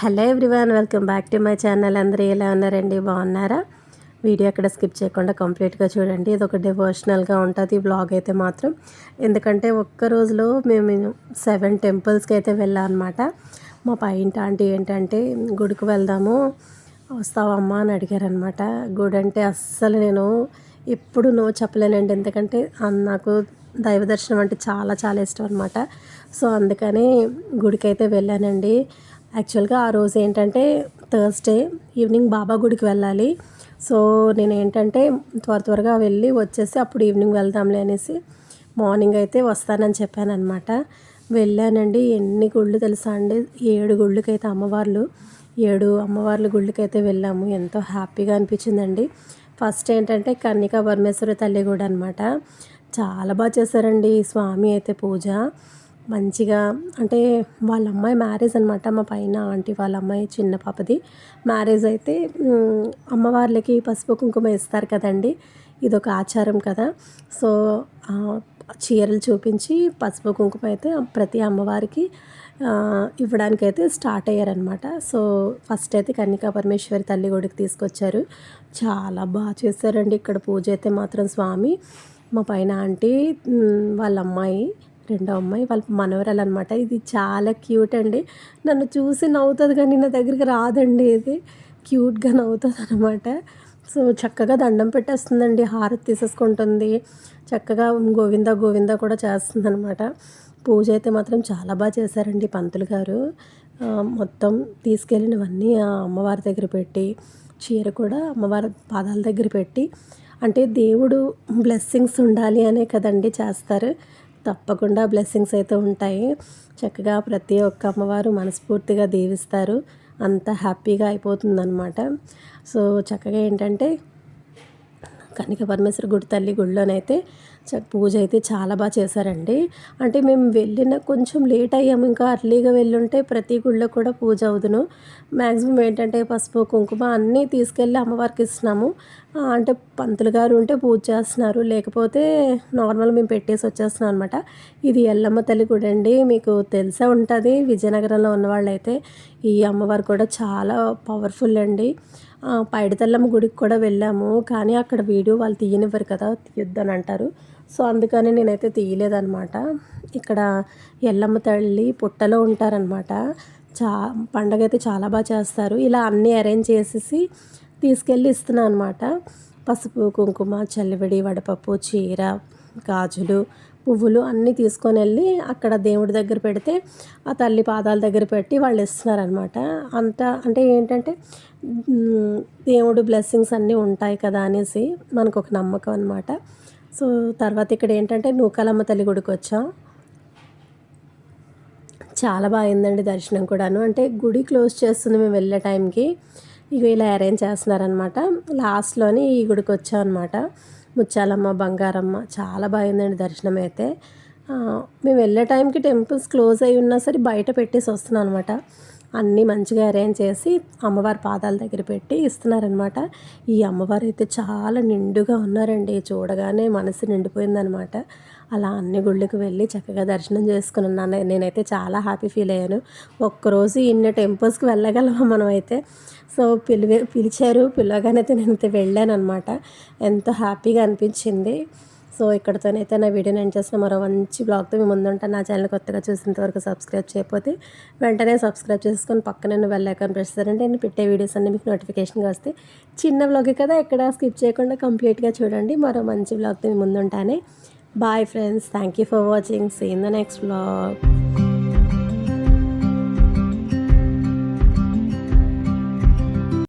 Hello everyone welcome back to my channel. అందరూ ఎలా ఉన్నారండి? బాగున్నారా? వీడియో అక్కడ స్కిప్ చేయకుండా కంప్లీట్గా చూడండి. ఇది ఒక డివోషనల్గా ఉంటుంది బ్లాగ్ అయితే మాత్రం. ఎందుకంటే ఒక్క రోజులో మేము సెవెన్ టెంపుల్స్కి అయితే వెళ్ళాం అనమాట మా పైంట ఆంటీ ఏంటంటే గుడికి వెళ్దాము వస్తావమ్మా అని అడిగారనమాట. గుడి అంటే అస్సలు నేను ఎప్పుడు నో చెప్పలేనండి. ఎందుకంటే నాకు దైవ దర్శనం అంటే చాలా చాలా ఇష్టం అనమాట. సో అందుకని గుడికి అయితే వెళ్ళానండి. యాక్చువల్గా ఆ రోజు ఏంటంటే థర్స్డే ఈవినింగ్ బాబా గుడికి వెళ్ళాలి. సో నేను ఏంటంటే త్వర త్వరగా వెళ్ళి వచ్చేసి అప్పుడు ఈవినింగ్ వెళ్దాంలే అనేసి మార్నింగ్ అయితే వస్తానని చెప్పాను అనమాట వెళ్ళానండి. ఎన్ని గుళ్ళు తెలుసా అండి? ఏడు గుళ్ళకైతే అమ్మవార్లు ఏడు అమ్మవార్ల గుళ్ళకైతే వెళ్ళాము. ఎంతో హ్యాపీగా అనిపించిందండి. ఫస్ట్ ఏంటంటే కన్నికా పరమేశ్వర తల్లి కూడా అనమాట చాలా బాగా చేశారండి. స్వామి అయితే పూజ. మంచిగా అంటే వాళ్ళ అమ్మాయి మ్యారేజ్ అనమాట మా పైన ఆంటీ వాళ్ళ అమ్మాయి చిన్న పాపది. మ్యారేజ్ అయితే అమ్మవార్లకి పసుపు కుంకుమ ఇస్తారు కదండి. ఇది ఒక ఆచారం కదా. సో చీరలు చూపించి పసుపు కుంకుమ అయితే ప్రతి అమ్మవారికి ఇవ్వడానికైతే స్టార్ట్ అయ్యారనమాట సో ఫస్ట్ అయితే కన్నికా పరమేశ్వరి తల్లి గుడికి తీసుకొచ్చారు. చాలా బాగా చేశారండి. ఇక్కడ పూజ అయితే మాత్రం స్వామి మా పైన ఆంటీ వాళ్ళ అమ్మాయి రెండో అమ్మాయి వాళ్ళ మనవరాలు అనమాట ఇది చాలా క్యూట్ అండి. నన్ను చూసి నవ్వుతుంది కానీ నా దగ్గరికి రాదండి ఇది. క్యూట్గా నవ్వుతుంది అనమాట సో చక్కగా దండం పెట్టేస్తుందండి. హారతి తీసేసుకుంటుంది. చక్కగా గోవింద గోవింద కూడా చేస్తుంది అనమాట పూజ అయితే మాత్రం చాలా బాగా చేశారండి పంతులు గారు. మొత్తం తీసుకెళ్ళినవన్నీ ఆ అమ్మవారి దగ్గర పెట్టి చీర కూడా అమ్మవారి పాదాల దగ్గర పెట్టి అంటే దేవుడు బ్లెస్సింగ్స్ ఉండాలి అనే కదండి చేస్తారు. తప్పకుండా బ్లెస్సింగ్స్ అయితే ఉంటాయి. చక్కగా ప్రతి ఒక్క అమ్మవారు మనస్ఫూర్తిగా దీవిస్తారు. అంత హ్యాపీగా అయిపోతుందన్నమాట. సో చక్కగా ఏంటంటే కనిక పరమేశ్వర గుడి తల్లి గుడిలోనైతే పూజ అయితే చాలా బాగా చేశారండి. అంటే మేము వెళ్ళిన కొంచెం లేట్ అయ్యాము. ఇంకా అర్లీగా వెళ్ళుంటే ప్రతి గుళ్ళో కూడా పూజ అవుదును. మ్యాక్సిమం ఏంటంటే పసుపు కుంకుమ అన్నీ తీసుకెళ్ళి అమ్మవారికి ఇస్తున్నాము. అంటే పంతులు గారు ఉంటే పూజ చేస్తున్నారు. లేకపోతే నార్మల్ మేము పెట్టేసి వచ్చేస్తున్నాం అనమాట ఇది ఎల్లమ్మ తల్లి గుడి అండి. మీకు తెలిసే ఉంటుంది. విజయనగరంలో ఉన్నవాళ్ళైతే ఈ అమ్మవారు కూడా చాలా పవర్ఫుల్ అండి. పైడితల్లమ్మ గుడికి కూడా వెళ్ళాము. కానీ అక్కడ వీడియో వాళ్ళు తీయనివ్వరు కదా. తీయొద్దని అంటారు. సో అందుకని నేనైతే తీయలేదనమాట ఇక్కడ ఎల్లమ్మ తల్లి పుట్టలో ఉంటారనమాట చా పండగ అయితే చాలా బాగా చేస్తారు. ఇలా అన్నీ అరేంజ్ చేసేసి తీసుకెళ్ళి ఇస్తున్నాను అనమాట పసుపు కుంకుమ చల్లివిడి వడపప్పు చీర గాజులు పువ్వులు అన్నీ తీసుకొని వెళ్ళి అక్కడ దేవుడి దగ్గర పెడితే ఆ తల్లి పాదాల దగ్గర పెట్టి వాళ్ళు ఇస్తున్నారనమాట అంత అంటే ఏంటంటే దేవుడు బ్లెస్సింగ్స్ అన్నీ ఉంటాయి కదా అనేసి మనకు ఒక నమ్మకం అనమాట సో తర్వాత ఇక్కడ ఏంటంటే నూకాలమ్మ తల్లి గుడికి వచ్చాం. చాలా బాగుందండి దర్శనం కూడాను. అంటే గుడి క్లోజ్ చేస్తుంది మేము వెళ్ళే టైంకి. ఇక ఇలా అరేంజ్ చేస్తున్నారనమాట లాస్ట్లోని ఈ గుడికి వచ్చాం అనమాట ముచ్చాలమ్మ బంగారమ్మ చాలా బాగుందండి దర్శనం అయితే. మేము వెళ్ళే టైంకి టెంపుల్స్ క్లోజ్ అయి ఉన్నా సరే బయట పెట్టేసి వస్తున్నాం అనమాట అన్నీ మంచిగా అరేంజ్ చేసి అమ్మవారి పాదాల దగ్గర పెట్టి ఇస్తున్నారనమాట ఈ అమ్మవారు అయితే చాలా నిండుగా ఉన్నారండి. చూడగానే మనసు నిండిపోయిందనమాట అలా అన్ని గుళ్ళకి వెళ్ళి చక్కగా దర్శనం చేసుకుని ఉన్నాను. నేనైతే చాలా హ్యాపీ ఫీల్ అయ్యాను. ఒక్కరోజు ఇన్ని టెంపుల్స్కి వెళ్ళగలమా మనం అయితే సో పిలివే పిలిచారు. పిలవగానైతే నేనైతే వెళ్ళాను అనమాట ఎంతో హ్యాపీగా అనిపించింది. సో ఇక్కడతోనైతే నా వీడియోని నేను చేసిన మరో మంచి బ్లాగ్తో మీ ముందుంటాను. నా ఛానల్ కొత్తగా చూసినంతవరకు సబ్స్క్రైబ్ చేయకపోతే వెంటనే సబ్స్క్రైబ్ చేసుకొని పక్కన వెళ్ళాక ఐకాన్ ప్రెస్ నేను పెట్టే వీడియోస్ అన్నీ మీకు నోటిఫికేషన్గా వస్తే చిన్న బ్లాగ్ కదా ఎక్కడ స్కిప్ చేయకుండా కంప్లీట్గా చూడండి. మరో మంచి బ్లాగ్తో మీ ముందుంటానే. Bye friends thank you for watching see in the next blog